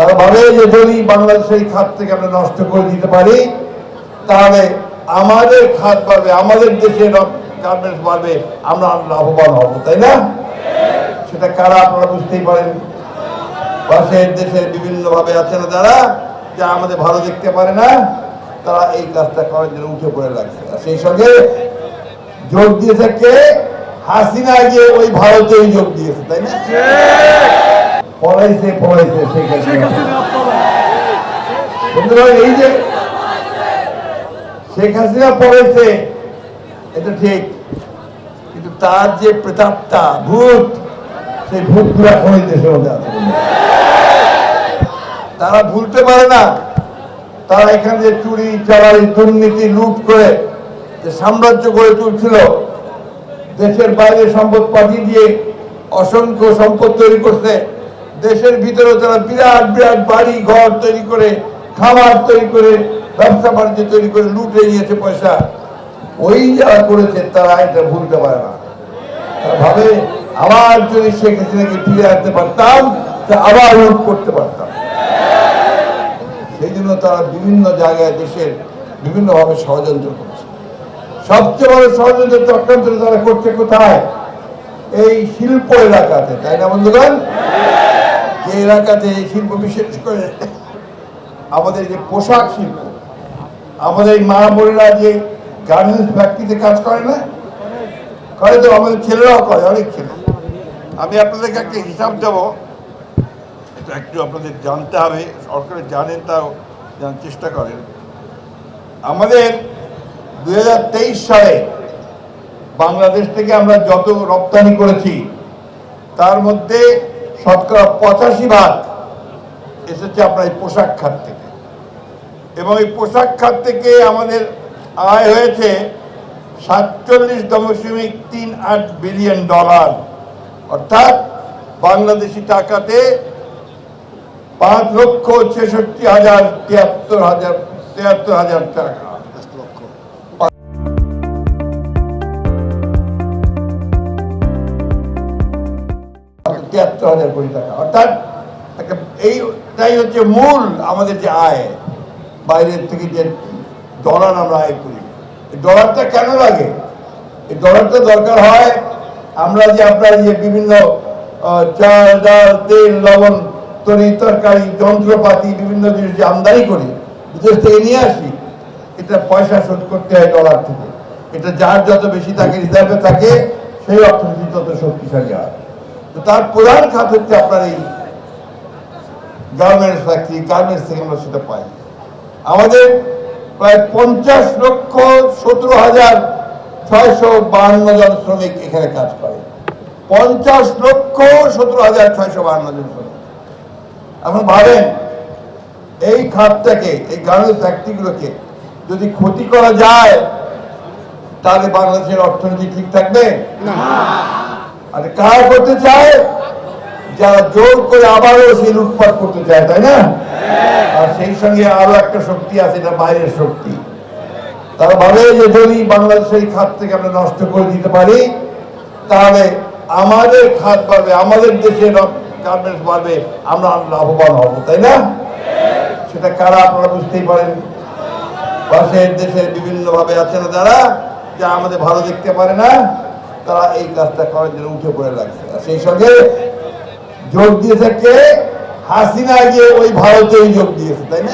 তারা ভাবে যে যদি বাংলাদেশের এই খাত থেকে আমরা নষ্ট করে দিতে পারি, তাহলে আমাদের খাত বাড়বে, আমাদের দেশে গার্মেন্টস বাড়বে, আমরা লাভবান হব, তাই না? সেটা কারা আপনারা বুঝতেই পারেন? পাশের দেশের বিভিন্ন ভাবে আছে না যারা, যা আমাদের ভালো দেখতে পারে না, তারা এই কাজটা করার জন্য উঠে পড়ে লাগছে। সেই সঙ্গে যোগ দিয়েছে কে? হাসিনা গিয়ে ওই ভারতেই যোগ দিয়েছে, তাই না? পড়াইছে পড়াইছে শেখ হাসিনা বন্ধুরা এই যে শেখ হাসিনা পড়াইছে এটা ঠিক কিন্তু তার যে প্রেতাত্মা ভূত সেই ভূতগুলো এখন এই দেশের মধ্যে আছে তারা ভুলতে পারে না। তারা এখানে যে চুরি চালারি দুর্নীতি লুট করে যে সাম্রাজ্য গড়ে তুলছিল দেশের বাইরে সম্পদ পাঠিয়ে দিয়ে অসংখ্য সম্পদ তৈরি করছে দেশের ভিতরে তারা বিরাট বিরাট বাড়ি ঘর তৈরি করে, খামার তৈরি করে, ব্যবসা বাণিজ্য তৈরি করে লুটে নিয়েছে পয়সা, ওই যারা করেছে তারা এটা ভুলতে পারে না। তারা ভাবে, আবার যদি শেখ হাসিনাকে ফিরে আনতে পারতাম, তা আবার লুট করতে পারতাম। সেই জন্য তারা বিভিন্ন জায়গায় দেশের বিভিন্নভাবে ষড়যন্ত্র করছে। সবচেয়ে বড় ষড়যন্ত্র চক্রান্ত তারা করছে কোথায়? এই শিল্প এলাকাতে, তাই না বন্ধুগণ? যে এলাকাতে এই শিল্প বিশেষ করে আমাদের যে পোশাক শিল্প, আমাদের এই মা বোনেরা যে গার্মেন্টস ফ্যাক্টরিতে কাজ করে না, করে তো আমাদের ছেলেরাও করে, অনেক ছেলে। আমি আপনাদেরকে একটা হিসাব দেবো, এটা একটু আপনাদের জানতে হবে, সরকারে জানেন তাও, জানার চেষ্টা করেন। আমাদের দু হাজার তেইশ সালে বাংলাদেশ থেকে আমরা যত রপ্তানি করেছি, তার মধ্যে শতকরা পঁচাশি ভাগ এসেছে আপনার এই পোশাক খাত থেকে। এবং এই পোশাক খাত থেকে আমাদের আয় হয়েছে সাতচল্লিশ দশমিক তিন আট বিলিয়ন ডলার। অর্থাৎ বাংলাদেশি টাকাতে পাঁচ লক্ষ ছেষট্টি হাজার তিয়াত্তর হাজার তিয়াত্তর হাজার টাকা। তিয়াত্তর হাজার কোটি টাকা। অর্থাৎ এইটাই হচ্ছে মূল আমাদের যে আয়, বাইরের থেকে যে ডলার আমরা আয় করি। ডলারটা কেন লাগে? এই ডলারটা দরকার হয়, আমরা যে আপনার যে বিভিন্ন চাল, ডাল, তেল, লবণ, তরি, তরকারি, যন্ত্রপাতি, বিভিন্ন জিনিস যে আমদানি করি বিদেশ থেকে নিয়ে আসি, এটা পয়সা শোধ করতে হয় ডলার থেকে। এটা যার যত বেশি থাকে রিজার্ভে থাকে, সেই অর্থনীতি তত শক্তিশালী হয়। তার প্রধান খাত হচ্ছে আপনার এই গার্মেন্টস ফ্যাক্টরি গার্মেন্টস থেকে আমরা সেটা পাই। আমাদের প্রায় পঞ্চাশ লক্ষ সতেরো হাজার ছয়শো বাহান্ন জন শ্রমিক এখানে কাজ করে। পঞ্চাশ লক্ষ সতেরো হাজার ছয়শো বাহান্ন জন শ্রমিক। এখন ভাবেন, এই খাতটাকে, এই গার্মেন্টস ফ্যাক্টরিগুলোকে যদি ক্ষতি করা যায়, তাহলে বাংলাদেশের অর্থনীতি ঠিক থাকবে? আর কারা করতে চায়? যারা জোর করে আবারও সেই লুটপাট করতে চায়, তাই না? আর সেই সঙ্গে আরও একটা শক্তি আছে, এটা বাইরের শক্তি। তারা ভাবে যে যদি বাংলাদেশের খাত থেকে আমরা নষ্ট করে দিতে পারি, তাহলে আমাদের খাত বাড়বে, আমাদের দেশে গার্মেন্টস বাড়বে, আমরা লাভবান হব, তাই না? সেটা কারা আপনারা বুঝতেই পারেন? পাশের দেশের বিভিন্নভাবে আছে না যারা, যা আমাদের ভালো দেখতে পারে না? তারা এই কাজটা করার জন্য উঠে পড়ে লাগছে। সেই সঙ্গে যোগ দিয়েছে কে? হাসিনা গিয়ে ওই ভারতেই যোগ দিয়েছে, তাই না?